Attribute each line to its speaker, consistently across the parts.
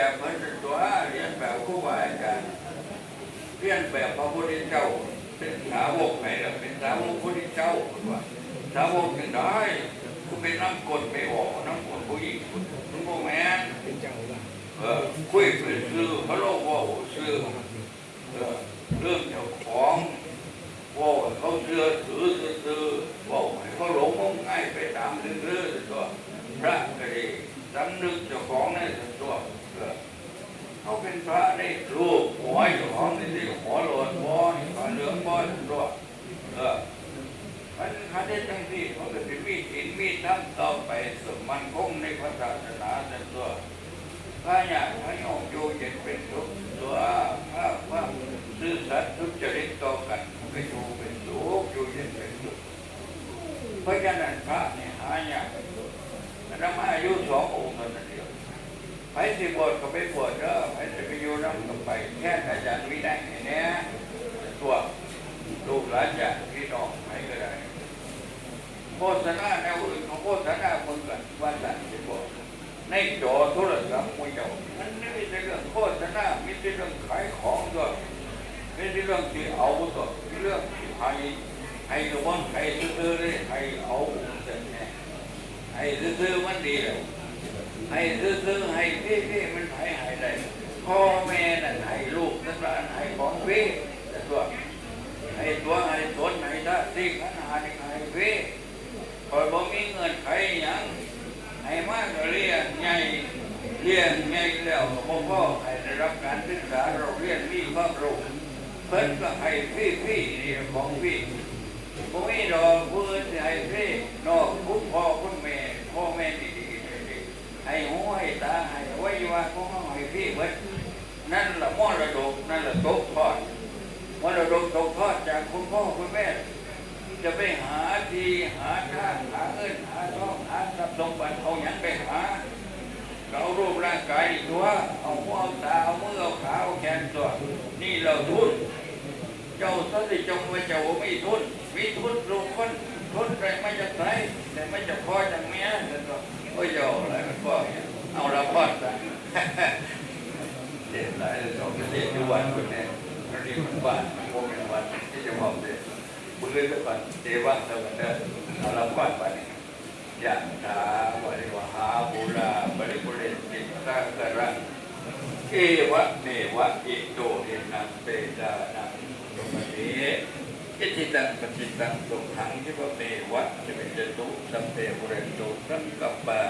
Speaker 1: แบบเหมือนตัวเรียนแบบครูบาอาจารย์เรียนแบบพระพุทธเจ้า เป็นสาวกไหนล่ะเป็นสาวกพุทธเจ้าว่าสาวกยังได้คุณเป็นน้ำกดไม่ออกน้ำกดผู้หญิงคุณพ่อแม่
Speaker 2: เอ
Speaker 1: อคุยเป็นซื้อพระโลกว่าซื้อเออเรื่องเจ้าของว่าเขาเชื่อถือซื้อว่าเขาหลงงง่ายไปตามเรื่องๆตัวพระก็ดีสำนึกเจ้าของนตัวเออ เขาเป็นพระได้รูปหัวเจ้าของนี่สิหัวโลนบอหัวเหลืองบอตัวเออมันคันได้ทั้งที่มันก็เป็นมีศีลมีทั้งต่อไปสมันคงในพระศาสนาตัวพระญาติพระโยมอยู่เย็นเป็นทุกตัวพระว่าซื่อสัตย์ทุจริตต่อกันก็อยู่เป็นสุขอยู่เย็นเป็นสุขเพราะฉะนั้นพระเนี่ยหายากอาตมาอายุสององค์เท่านั้นเดียวไป สิบวชก็ไปบวชเด้อไปจะไปอยู่น้ำก็ไปแค่อาจารย์วินัยเนี่ยตัวลูกหลานญาติพี่น้องใครก็ได้โฆษณาแนวอื่นของโฆษณาคนกันว่าสันสิบวชในจอโทรศัพท์มวยเจ้ามันไม่ใช่เรื่องโฆษณาไม่ใช่เรื่องขายของตัวไม่ใช่เรื่องที่เอาตัวมีเรื่องที่ให้ให้กระวันให้ซื้อเลยให้เอาเสร็จแน่ให้ซื้อมันดีแล้ว ให้ซื้อๆให้พี่ๆมันห้ให้ได้พ่อแม่นั่นให้ลูกนั่นละให้ของพี่แต่ตัวให้ตัวให้ตนให้ได้สิ่งนั้นหาให้พี่พอบ่มีเงินใครยังให้มากเรียนใหญ่เรียนใหญ่แล้วก็พ่อพ่อให้ได้รับการศึกษาเราเรียนมีความรู้เพิ่นก็ให้พี่พี่นี่ของพี่ผมไม่ดอกเพื่อนให้พี่นอกคุณพ่อคุณแม่พ่อแม่ดีดีดีให้หูให้ตาให้ไว้ว่าของเขาให้พี่เบิดนั่นแหละมรดกนั่นแหละตกทอดมรดกตกทอดจากคุณพ่อคุณแม่จะไปหาทีหาทาหาเงินหาทองหาทรัพย์สมบัติเอาอย่างไปหา เรารูปร่างกายตัวเอาหัวเอาตาเอามือเอาขาเอาแขนตัว นี่เราทุน เจ้าสัตย์จงไว้เจ้าไม่ทุนมีทุนลงคนทุนแต่ไม่จะต่ไจะพอจะเมียแต่ตัวโอ้ยเจ้าอะไรมันก็เอาละพอดซะ เด็ดหลายเลยสองเด็ดทุกวันคนนี้มันดีมันบ้านมันโมเป็นวันที่จะมองเด็ด บุญ เลยทุกคนเทวังเทวันเด้อเอาละควันไปยะถาบริวหาบุราบริบุเรนติตะกรังเอวะเมวะอิโตเอนังเตดานังตุมเตอิจิตังปจิตังตุขังทิวะเมวะจะเป็นจตุสัมเตบุเรนตุสังกัปปะ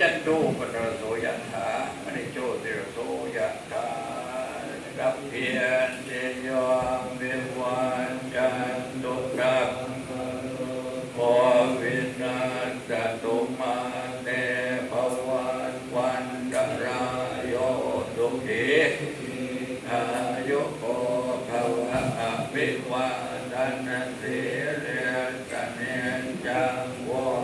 Speaker 1: จันโตปะรโสยะถามณิโชติรโสยะถารับเพียรเจยองเววันจัน ยุโกภวะอภิวาทนาสิเรกเนจังวัน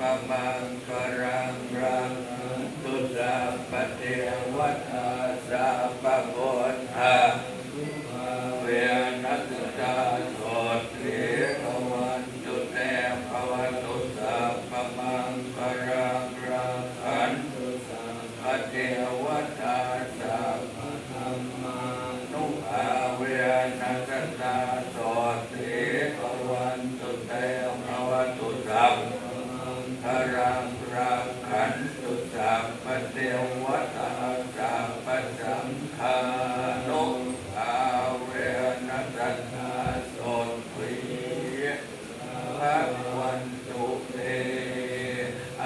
Speaker 1: ปมังกรัรังตุสัพปเทวตาสัพพบุตหาเวนัสตาสดเทกวันตุเตภวตุพมังกรังรังตุสัพปเทวตาสัพพธรนุาเวนัสตาสดเทกวัน รังรังขันตุสามปเทวตา